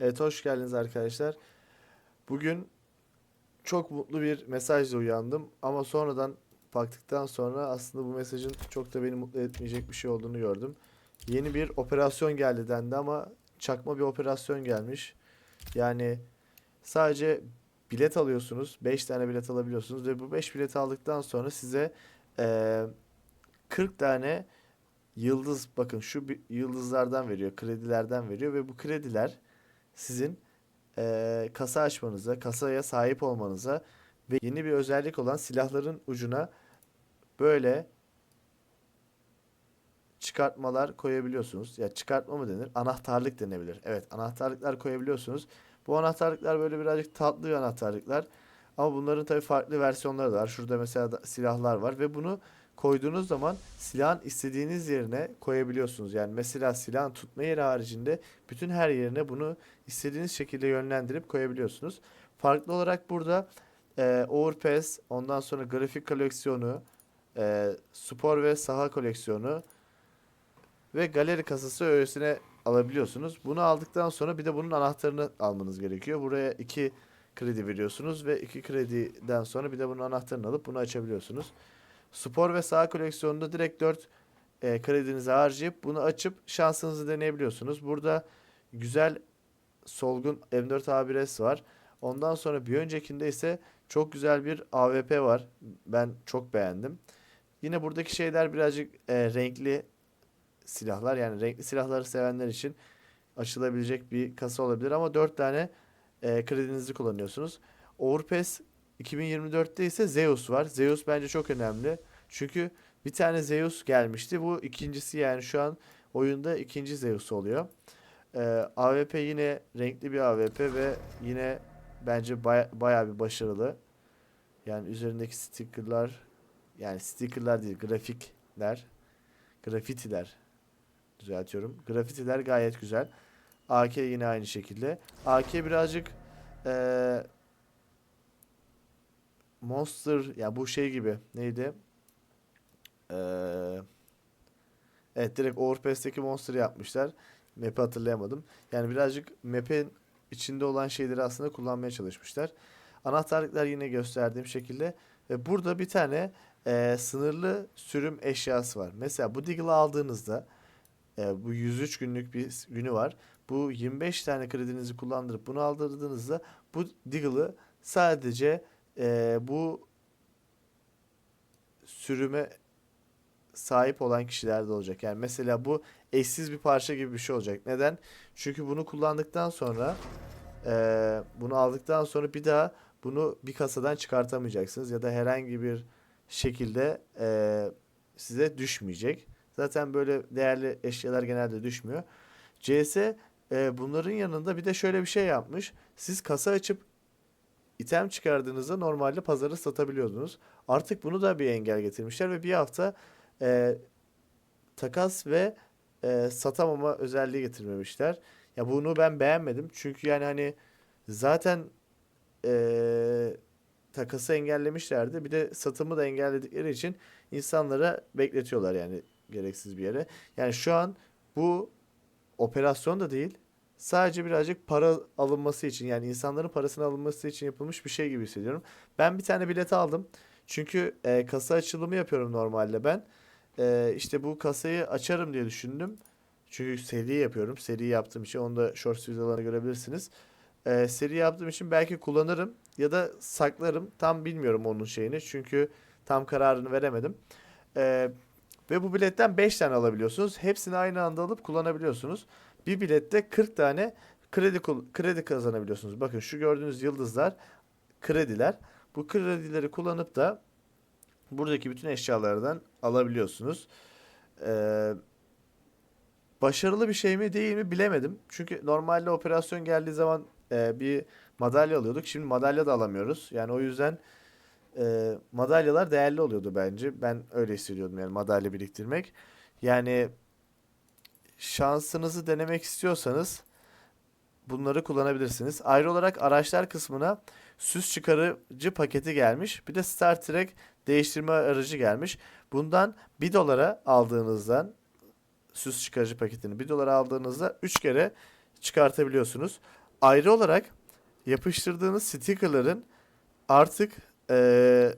Evet hoş geldiniz arkadaşlar. Bugün çok mutlu bir mesajla uyandım ama sonradan baktıktan sonra aslında bu mesajın çok da beni mutlu etmeyecek bir şey olduğunu gördüm. Yeni bir operasyon geldi dendi ama çakma bir operasyon gelmiş. Yani sadece bilet alıyorsunuz. 5 tane bilet alabiliyorsunuz ve bu 5 bileti aldıktan sonra size eee 40 tane yıldız bakın şu yıldızlardan veriyor, kredilerden veriyor ve bu krediler sizin eee, kasa açmanıza, kasaya sahip olmanıza ve yeni bir özellik olan silahların ucuna böyle çıkartmalar koyabiliyorsunuz. Ya çıkartma mı denir? Anahtarlık denebilir. Evet, anahtarlıklar koyabiliyorsunuz. Bu anahtarlıklar böyle birazcık tatlı bir anahtarlıklar. Ama bunların tabii farklı versiyonları da var. Şurada mesela da silahlar var ve bunu koyduğunuz zaman silahın istediğiniz yerine koyabiliyorsunuz. Yani mesela silahın tutma yeri haricinde bütün her yerine bunu istediğiniz şekilde yönlendirip koyabiliyorsunuz. Farklı olarak burada e, Overpass, ondan sonra grafik koleksiyonu, e, spor ve saha koleksiyonu ve galeri kasası öylesine alabiliyorsunuz. Bunu aldıktan sonra bir de bunun anahtarını almanız gerekiyor. Buraya iki kredi veriyorsunuz ve iki krediden sonra bir de bunun anahtarını alıp bunu açabiliyorsunuz. Spor ve saha koleksiyonunda direkt 4 e, kredinizi harcayıp bunu açıp şansınızı deneyebiliyorsunuz. Burada güzel solgun M4 A1S var. Ondan sonra bir öncekinde ise çok güzel bir AWP var. Ben çok beğendim. Yine buradaki şeyler birazcık e, renkli silahlar. Yani renkli silahları sevenler için açılabilecek bir kasa olabilir ama 4 tane e, kredinizi kullanıyorsunuz. Overpass 2024'te ise Zeus var. Zeus bence çok önemli. Çünkü bir tane Zeus gelmişti. Bu ikincisi yani şu an oyunda ikinci Zeus oluyor. Ee, AWP yine renkli bir AWP ve yine bence baya, bayağı bir başarılı. Yani üzerindeki stickerlar yani stickerlar değil grafikler grafitiler düzeltiyorum. Grafitiler gayet güzel. AK yine aynı şekilde. AK birazcık eee Monster ya bu şey gibi neydi? Eee evet direkt Overpass'teki Monster'ı yapmışlar. Map'i hatırlayamadım. Yani birazcık map'in içinde olan şeyleri aslında kullanmaya çalışmışlar. Anahtarlıklar yine gösterdiğim şekilde. Ve burada bir tane eee, sınırlı sürüm eşyası var. Mesela bu Deagle'ı aldığınızda e, bu 103 günlük bir günü var. Bu 25 tane kredinizi kullandırıp bunu aldırdığınızda bu Deagle'ı sadece e, bu sürüme sahip olan kişilerde olacak. Yani mesela bu eşsiz bir parça gibi bir şey olacak. Neden? Çünkü bunu kullandıktan sonra e, bunu aldıktan sonra bir daha bunu bir kasadan çıkartamayacaksınız ya da herhangi bir şekilde e, size düşmeyecek. Zaten böyle değerli eşyalar genelde düşmüyor. CS e, bunların yanında bir de şöyle bir şey yapmış. Siz kasa açıp item çıkardığınızda normalde pazarı satabiliyordunuz. Artık bunu da bir engel getirmişler ve bir hafta e, takas ve e, satamama özelliği getirmemişler. Ya bunu ben beğenmedim. Çünkü yani hani zaten e, takası engellemişlerdi. Bir de satımı da engelledikleri için insanlara bekletiyorlar yani gereksiz bir yere. Yani şu an bu operasyon da değil. Sadece birazcık para alınması için yani insanların parasını alınması için yapılmış bir şey gibi hissediyorum. Ben bir tane bilet aldım. Çünkü e, kasa açılımı yapıyorum normalde ben. E, işte bu kasayı açarım diye düşündüm. Çünkü seri yapıyorum. Seri yaptığım için onu da shorts videolarına görebilirsiniz. E, seri yaptığım için belki kullanırım ya da saklarım. Tam bilmiyorum onun şeyini. Çünkü tam kararını veremedim. E, ve bu biletten 5 tane alabiliyorsunuz. Hepsini aynı anda alıp kullanabiliyorsunuz. Bir bilette 40 tane kredi kredi kazanabiliyorsunuz. Bakın şu gördüğünüz yıldızlar krediler. Bu kredileri kullanıp da buradaki bütün eşyalardan alabiliyorsunuz. Ee, başarılı bir şey mi değil mi bilemedim. Çünkü normalde operasyon geldiği zaman e, bir madalya alıyorduk. Şimdi madalya da alamıyoruz. Yani o yüzden e, madalyalar değerli oluyordu bence. Ben öyle hissediyordum yani madalya biriktirmek. Yani şansınızı denemek istiyorsanız bunları kullanabilirsiniz. Ayrı olarak araçlar kısmına süs çıkarıcı paketi gelmiş. Bir de Star Trek değiştirme aracı gelmiş. Bundan 1 dolara aldığınızdan süs çıkarıcı paketini 1 dolara aldığınızda 3 kere çıkartabiliyorsunuz. ayrı olarak yapıştırdığınız stickerların artık eee,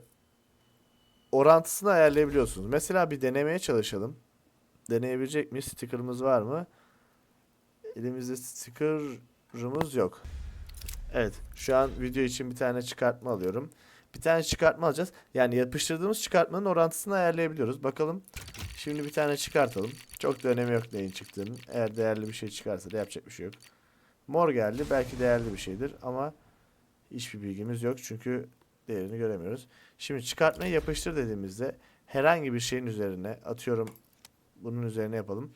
orantısını ayarlayabiliyorsunuz. Mesela bir denemeye çalışalım. Deneyebilecek miyiz? Sticker'ımız var mı? Elimizde sticker'ımız yok. Evet, şu an video için bir tane çıkartma alıyorum. Bir tane çıkartma alacağız. Yani yapıştırdığımız çıkartmanın orantısını ayarlayabiliyoruz. Bakalım. Şimdi bir tane çıkartalım. Çok da önemi yok neyin çıktığının. Eğer değerli bir şey çıkarsa da yapacak bir şey yok. Mor geldi. Belki değerli bir şeydir ama hiçbir bilgimiz yok. Çünkü değerini göremiyoruz. Şimdi çıkartmayı yapıştır dediğimizde herhangi bir şeyin üzerine atıyorum bunun üzerine yapalım.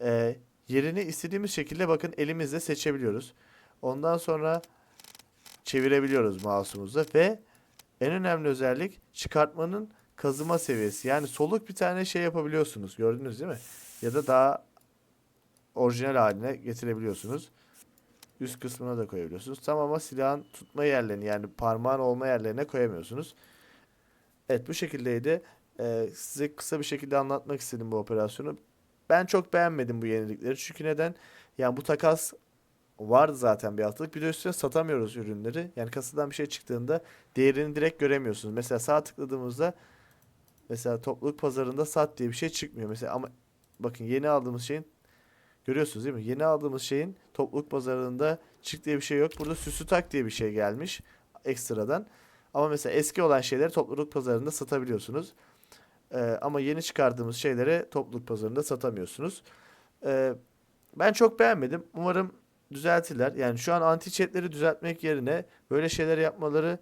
Ee, yerini istediğimiz şekilde bakın elimizle seçebiliyoruz. Ondan sonra çevirebiliyoruz mouse'umuzla ve en önemli özellik çıkartmanın kazıma seviyesi. Yani soluk bir tane şey yapabiliyorsunuz. Gördünüz değil mi? Ya da daha orijinal haline getirebiliyorsunuz. Üst kısmına da koyabiliyorsunuz. Tam ama silahın tutma yerlerini yani parmağın olma yerlerine koyamıyorsunuz. Evet bu şekildeydi. Ee, size kısa bir şekilde anlatmak istedim bu operasyonu. Ben çok beğenmedim bu yenilikleri. Çünkü neden? Yani bu takas vardı zaten bir haftalık. Bir de üstüne satamıyoruz ürünleri. Yani kasadan bir şey çıktığında değerini direkt göremiyorsunuz. Mesela sağ tıkladığımızda mesela topluluk pazarında sat diye bir şey çıkmıyor. Mesela ama bakın yeni aldığımız şeyin görüyorsunuz değil mi? Yeni aldığımız şeyin topluluk pazarında çık diye bir şey yok. Burada süsü tak diye bir şey gelmiş ekstradan. Ama mesela eski olan şeyleri topluluk pazarında satabiliyorsunuz. Ee, ama yeni çıkardığımız şeyleri topluluk pazarında satamıyorsunuz. Ee, ben çok beğenmedim. Umarım düzeltirler. Yani şu an anti chatleri düzeltmek yerine böyle şeyler yapmaları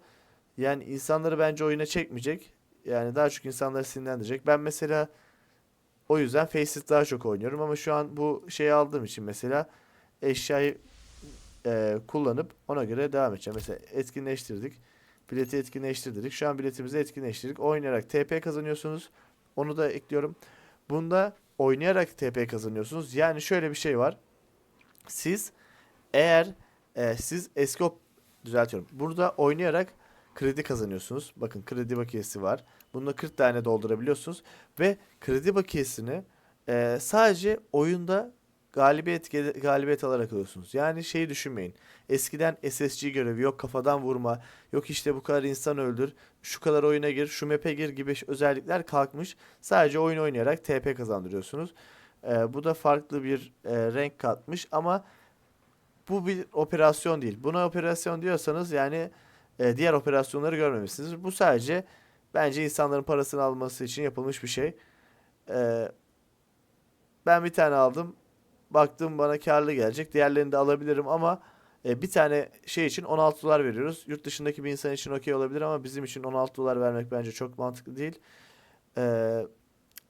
yani insanları bence oyuna çekmeyecek. Yani daha çok insanları sinirlendirecek. Ben mesela o yüzden Faceit daha çok oynuyorum ama şu an bu şeyi aldığım için mesela eşyayı e, kullanıp ona göre devam edeceğim. Mesela etkinleştirdik. Bileti etkinleştirdik. Şu an biletimizi etkinleştirdik. Oynayarak TP kazanıyorsunuz. Onu da ekliyorum. Bunda oynayarak TP kazanıyorsunuz. Yani şöyle bir şey var. Siz eğer e, siz eski op- düzeltiyorum. Burada oynayarak kredi kazanıyorsunuz. Bakın kredi bakiyesi var. Bunda 40 tane doldurabiliyorsunuz ve kredi bakiyesini e, sadece oyunda galibiyet galibiyet alarak alıyorsunuz. Yani şeyi düşünmeyin. Eskiden SSG görevi yok kafadan vurma, yok işte bu kadar insan öldür, şu kadar oyuna gir, şu map'e gir gibi özellikler kalkmış. Sadece oyun oynayarak TP kazandırıyorsunuz. E, bu da farklı bir e, renk katmış ama bu bir operasyon değil. Buna operasyon diyorsanız yani e, diğer operasyonları görmemişsiniz. Bu sadece bence insanların parasını alması için yapılmış bir şey. E, ben bir tane aldım. Baktım bana karlı gelecek. Diğerlerini de alabilirim ama e, bir tane şey için 16 dolar veriyoruz. Yurt dışındaki bir insan için okey olabilir ama bizim için 16 dolar vermek bence çok mantıklı değil. E,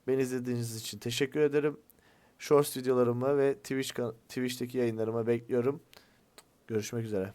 beni izlediğiniz için teşekkür ederim. Shorts videolarımı ve Twitch Twitch'teki yayınlarımı bekliyorum. Görüşmek üzere.